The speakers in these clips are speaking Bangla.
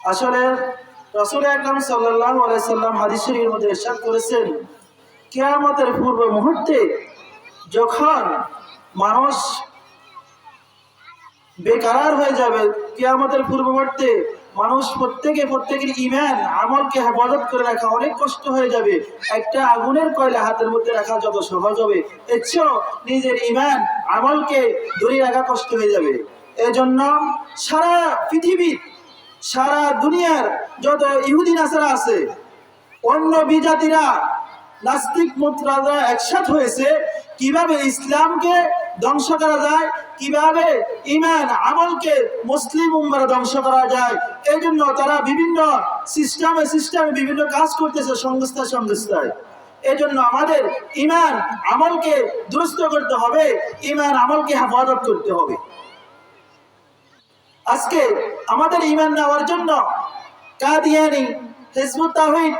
আসলে রসুল আকরাম সাল্লাহ আলাইসাল্লাম হাদিস শরীফের মধ্যে ইরশাদ করেছেন, কেয়ামতের পূর্ব মুহূর্তে যখন মানুষ বেকার হয়ে যাবে, কেয়ামতের পূর্ব মুহূর্তে মানুষ প্রত্যেকে প্রত্যেকের ইমান আমলকে হেফাজত করে রাখা অনেক কষ্ট হয়ে যাবে। একটা আগুনের কয়লা হাতের মধ্যে রাখা যত সহজ হবে চেয়েও নিজের ইমান আমলকে ধরে রাখা কষ্ট হয়ে যাবে। এজন্য সারা পৃথিবীর সারা দুনিয়ার যত ইহুদি নাসারা আছে, অন্য বিজাতিরা, নাস্তিক মুদ্রারা একসাথ হয়েছে, কীভাবে ইসলামকে ধ্বংস করা যায়, কীভাবে ইমান আমলকে মুসলিম উম্মারা ধ্বংস করা যায় এই জন্য তারা বিভিন্ন সিস্টেমে সিস্টেমে বিভিন্ন কাজ করতেছে সংস্থা সংস্থায়। এই জন্য আমাদের ইমান আমলকে দুরস্ত করতে হবে ইমান আমলকে হেফাজত করতে হবে। আজকে আমাদের ইমান নেওয়ার জন্য কাদিয়ানি, হিজবুত তাহিদ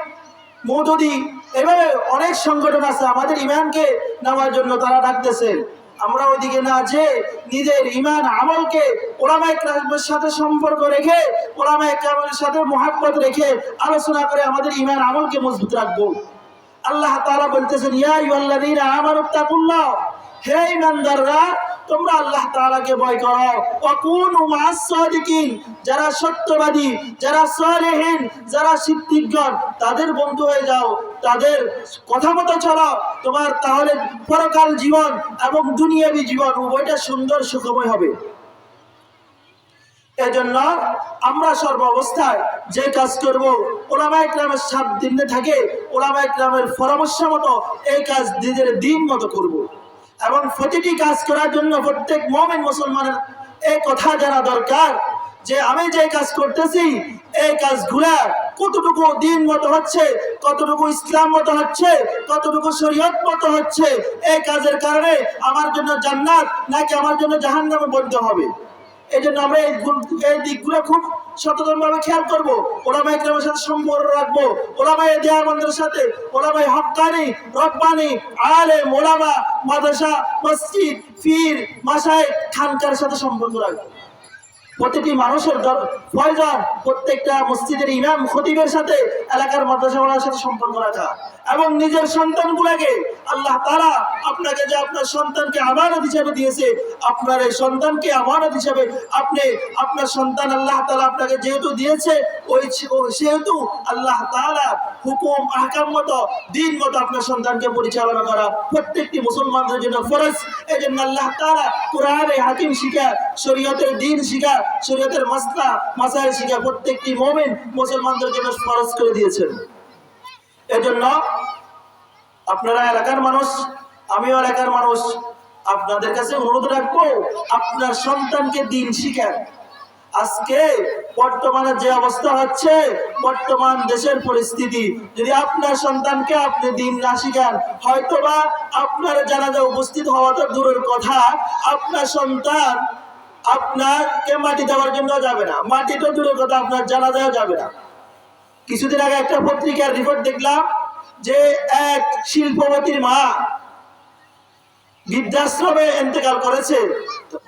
মৌদুদি, এভাবে অনেক সংগঠন আছে আমাদের ইমানকে নেওয়ার জন্য তারা ডাকতেছে। আমরা ওইদিকে না যে নিজের ইমান আমলকে ওলামায় ক্রামের সাথে সম্পর্ক রেখে, ওলামায় ক্রামের সাথে মহাব্বত রেখে আলোচনা করে আমাদের ইমান আমলকে মজবুত রাখব। আল্লাহ তাআলা বলতেছেন, ইয়া আমানু তাকুল্লাহ হে ইমানদাররা তোমরা আল্লাহ তাআলাকে ভয় করো মাস সাদিকিন যারা সত্যবাদী, যারা সালেহিন, যারা সিদ্দিকগণ, তাদের বন্ধু হয়ে যাও। তাদের কথা মতো চলো। তোমার তাহলে পরকাল জীবন এবং দুনিয়াবী জীবন উভয়টা সুন্দর সুখময় হবে। এজন্য আমরা সর্ব অবস্থায় যে কাজ করব, ওলামায় গ্রামের সাত দিনে থাকে, ওলামায় গ্রামের পরামর্শ মতো এই কাজ নিজের দিন মতো করব। এবং প্রতিটি কাজ করার জন্য প্রত্যেক মমিন মুসলমানের এই কথা জানা দরকার যে আমি যে কাজ করতেছি, এই কাজগুলা কতটুকু দিন মতো হচ্ছে, কতটুকু ইসলাম মতো হচ্ছে, কতটুকু শরীয়ত মতো হচ্ছে, এই কাজের কারণে আমার জন্য জান্নাত নাকি আমার জন্য জাহান্নামে বলতে হবে? এই জন্য আমরা এই এই দিকগুলো খুব সচেতন ভাবে খেয়াল করব। ওলামাই গ্রামের সাথে সম্পর্ক রাখব। ওলামাই দেয়াবন্দের সাথে ওলামাই হকানি, রব্বানি আলে মোলামা মাদ্রাসা, মসজিদ ফির মাসায় খানকার সাথে সম্পর্ক রাখব। প্রতিটি মানুষের প্রয়োজন প্রত্যেকটা মসজিদের ইমাম, খতিবের সাথে, এলাকার মাদ্রাসাওয়ালার সাথে সম্পর্ক রাখা। এবং নিজের সন্তানগুলোকে আল্লাহ তারা আপনাকে যে আপনার সন্তানকে আমানত হিসাবে দিয়েছে, আপনার এই সন্তানকে আমানত হিসাবে আপনি, আপনার সন্তান আল্লাহ তালা আপনাকে যেহেতু দিয়েছে, ওই সেহেতু আল্লাহ তালা হুকুম, আহকাম মতো, দিন মতো আপনার সন্তানকে পরিচালনা করা প্রত্যেকটি মুসলমানদের জন্য ফরজ। এই জন্য আল্লাহ তালা কোরআনে হাকিম শিখা, শরীয়তের দিন শিখা, শরীয়তের মাসলা, মাসাইল শিখা প্রত্যেকটি মোমেন মুসলমানদের জন্য ফরজ করে দিয়েছেন। এজন্য আপনারা এলাকার মানুষ, আমিও এলাকার মানুষ, আপনাদের কাছে অনুরোধ রাখব, আপনার সন্তানকে দিন শিখান। আজকে বর্তমানে যে অবস্থা হচ্ছে, বর্তমান দেশের পরিস্থিতি, যদি আপনার সন্তানকে আপনি দিন না শিখান, হয়তোবা আপনার জানাজা উপস্থিত হওয়া তো দূরের কথা, আপনার সন্তান আপনাকে মাটি দেওয়ার জন্য যাবে না। মাটি তো দূরের কথা, আপনার জানাজাও যাবে না। কিছুদিন আগে একটা পত্রিকার রিপোর্ট দেখলাম যে এক শিল্পপতির মা বৃদ্ধাশ্রমে ইন্তেকাল করেছে,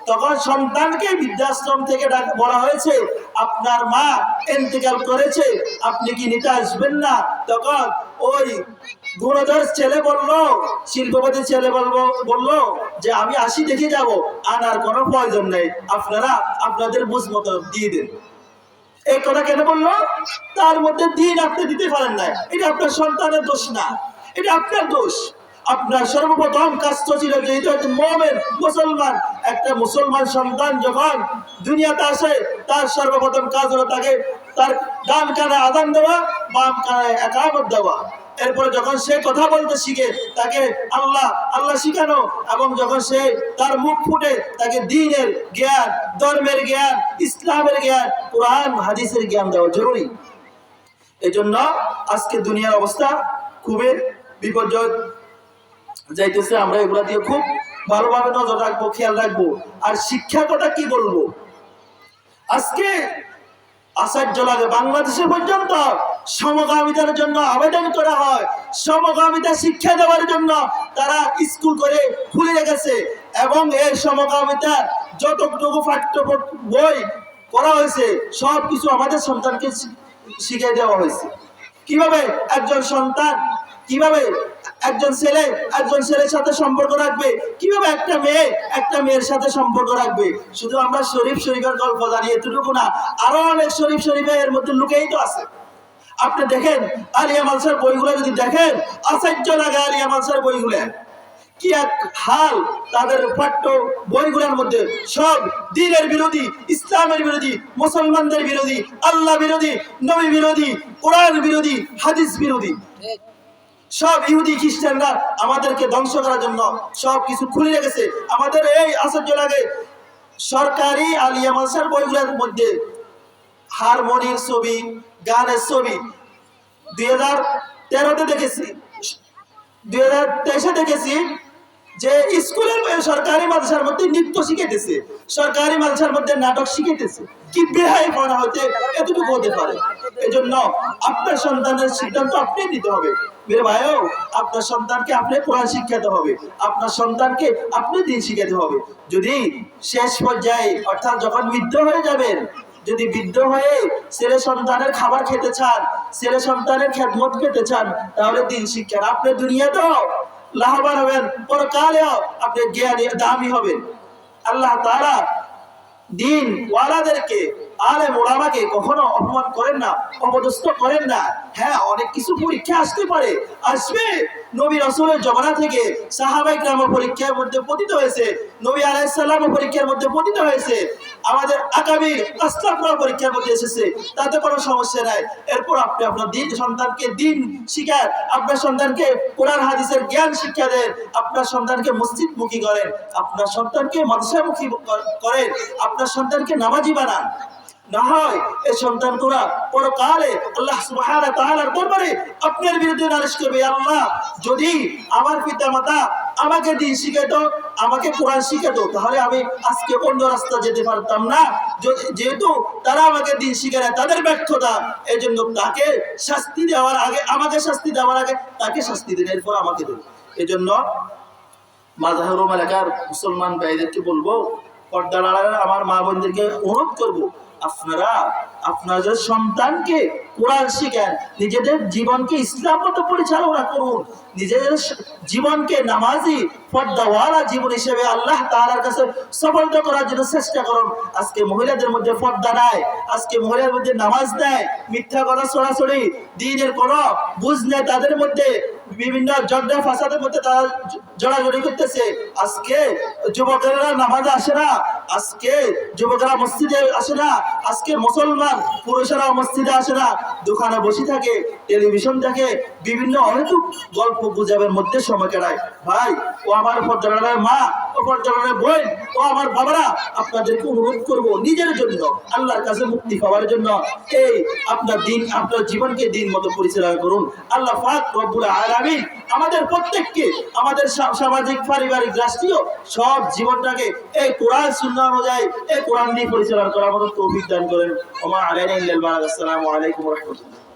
তখন সন্তানকে বৃদ্ধাশ্রম থেকে বলা হয়েছে, আপনার মা ইন্তেকাল করেছে, আপনি কি নিতে আসবেন না? তখন ওই গুণধর ছেলে বলল, শিল্পপতি ছেলে বলব, বলল যে, আমি আসি, দেখে যাব, আনার কোনো প্রয়োজন নেই। আপনারা আপনাদের বুঝ মতো দিয়ে দেন। এই কথা কেন বলল? তার মধ্যে দিন আপনি দিতে পারেন না এটা আপনার সন্তানের দোষ না। এটা আপনার দোষ। আপনার সর্বপ্রথম কাজ তো ছিল যে এটা হচ্ছে মোমেন, মুসলমান, একটা মুসলমান সন্তান যখন দুনিয়াতে আসে, তার সর্বপ্রথম কাজ হলো তাকে তার ডান কানে আদান দেওয়া, বাম কানে একামত দেওয়া। এরপরে যখন সে কথা বলতে শিখে, তাকে আল্লাহ আল্লাহ শিখানো এবং যখন সে তার মুখ ফুটে, তাকে দিনের জ্ঞান, ধর্মের জ্ঞান, ইসলামের জ্ঞান, কোরআন, হাদিসের জ্ঞান দেওয়া জরুরি। এই জন্য আজকে দুনিয়ার অবস্থা খুবই বিপর্যয় যাইতেছে। আমরা এগুলা দিয়ে খুব ভালোভাবে নজর রাখব, খেয়াল রাখব। আর শিক্ষা কথা কি বলব? আজকে আশ্চর্য লাগে বাংলাদেশে পর্যন্ত সমকামিতার জন্য আবেদন করা হয়। সমকামিতা শিক্ষা দেওয়ার জন্য তারা স্কুল করে খুলে রেখেছে এবং এই সমকামিতা যতটুকু পাঠ্য বই করা হয়েছে সব কিছু আমাদের সন্তানকে শিখিয়ে দেওয়া হয়েছে। কীভাবে একজন সন্তান, কীভাবে একজন ছেলে, একজন ছেলের সাথে সম্পর্ক রাখবে। কীভাবে একটা মেয়ে, একটা মেয়ের সাথে সম্পর্ক রাখবে? শুধু আমরা শরীফ শরীফের গল্প জানি, এতটুকু না। আরও অনেক শরীফ শরীফের এর মধ্যে লুকেই তো আছে। আপনি দেখেন আলিয়া মালসার বইগুলো যদি দেখেন আশ্চর্য লাগে আলিয়া মালসার বইগুলো। কি এক হাল তাদের পাঠ্য বইগুলোর মধ্যে। সব দিনের বিরোধী, ইসলামের বিরোধী, মুসলমানদের বিরোধী, আল্লাহ বিরোধী, নবী বিরোধী, কোরআন বিরোধী, হাদিস বিরোধী। সব ইহুদি খ্রিস্টানরা আমাদেরকে ধ্বংস করার জন্য সব কিছু খুলে রেখেছে। আমাদের এই আশ্চর্য লাগে, সরকারি আলিয়া মানসার বইগুলোর মধ্যে হারমোনির ছবি, গানের ছবি, দুই হাজার তেরোতে দেখেছি, দুই হাজার তেইশে দেখেছি যে স্কুলের সরকারি মাদ্রাসার মধ্যে নৃত্য শিখাইতেছে, সরকারি মাদ্রাসার মধ্যে নাটক শিখাইতেছে, কি বেহাই পড়া হতে এতটুকু হতে পারে? এজন্য আপনার সন্তানের সিদ্ধান্ত আপনি নিতে হবে। মেরে ভাইও, আপনার সন্তানকে আপনি কোরআন শিক্ষাতে হবে, আপনার সন্তানকে আপনি দিন শিখাতে হবে। যদি শেষ পর্যায়ে, অর্থাৎ যখন বৃদ্ধ হয়ে যাবেন, যদি বৃদ্ধ হয়ে ছেলে সন্তানের খাবার খেতে চান, ছেলে সন্তানের খেদমত পেতে চান, তাহলে দিন শিক্ষার আপনি দুনিয়াতেও লাভবান হবেন, পরকালেও আপনি জ্ঞানী, দামি হবেন। আল্লাহ তারা দিন ওয়ালাদেরকে আলে মোড়ামাকে কখনো অপমান করেন না, অপদস্থ করেন না। হ্যাঁ অনেক কিছু পরীক্ষা আসতে পারে। আসবে। নবী রসুলের জমানা থেকে সাহাবাই গ্রাম পরীক্ষার মধ্যে পতিত হয়েছে। নবী আলাইসাল্লাম পরীক্ষার মধ্যে পতিত হয়েছে। আমাদের এসেছে, তাতে কোনো সমস্যা নাই। এরপর আপনি আপনার দিন সন্তানকে দিন শিখান আপনার সন্তানকে কোরআন, হাদিসের জ্ঞান শিক্ষা দেন, আপনার সন্তানকে মসজিদ মুখী করেন, আপনার সন্তানকে মাদ্রাসামুখী করেন, আপনার সন্তানকে নামাজি বানান। না হয় এই সন্তানগুলা পরকালে আল্লাহ সুবহানাহু ওয়া তাআলার দরবারে আপনার বিরুদ্ধে নালিশ করবে, আল্লাহ, যদি আমার পিতামাতা আমাকে দিন শিখাতো আমাকে কোরআন শিখাতো তাহলে আমি আজকে অন্য রাস্তা যেতে পারতাম না। যেহেতু তারা আমাকে দিন শিখে না, তাদের ব্যর্থতা এই জন্য তাকে শাস্তি দেওয়ার আগে আমাকে শাস্তি দেওয়ার আগে তাকে শাস্তি দেন এরপর আমাকে দেন। এই জন্য মাজাহরুম এলাকার মুসলমান ভাইদেরকে বলব আড়ালে আমার মা বোনদেরকে অনুরোধ করব আপনারা আপনাদের সন্তানকে কোরআন শিখেন, নিজেদের জীবনকে ইসলাম মতো পরিচালনা করুন। নিজেদের জীবনকে নামাজি, পর্দাওয়ালা জীবন হিসেবে আল্লাহ তাআলার কাছে সফলতা করার জন্য চেষ্টা করুন। আজকে মহিলাদের মধ্যে পর্দা নাই, আজকে মহিলাদের মধ্যে নামাজ নেয় মিথ্যা কথা ছড়াছড়ি দিনের কোনো বুঝ নেয় তাদের মধ্যে বিভিন্ন জগড়া ফাসাদের মধ্যে তারা জড়াজড়ি করতেছে। আজকে যুবকেরা নামাজ আসে না আজকে যুবকেরা মসজিদে আসে না, আজকে মুসলমান পুরুষেরা মসজিদে আসে না, দোকানে বসে থাকে, টেলিভিশন দেখে, বিভিন্ন অহেতুক গল্প গুজবের মধ্যে সময় কাটায়। ভাই, ও আমার পর্যটনের মা ও পর্যটনের বোন, ও আমার বাবারা, আপনাদেরকে অনুরোধ করব নিজের জন্য, আল্লাহর কাছে মুক্তি পাওয়ার জন্য এই আপনার দিন, আপনার জীবনকে দিন মতো পরিচালনা করুন। আল্লাহ পাক রব্বুল আলামিন আমাদের প্রত্যেককে, আমাদের সামাজিক পারিবারিক, রাষ্ট্রীয় সব জীবনটাকে এই কোরআন সুন্নাহ অনুযায়ী এই কোরআন নিয়ে পরিচালনা করার মতো তৌফিক দান করেন। ওমা আলাইকুম রাহমাতুল্লাহ।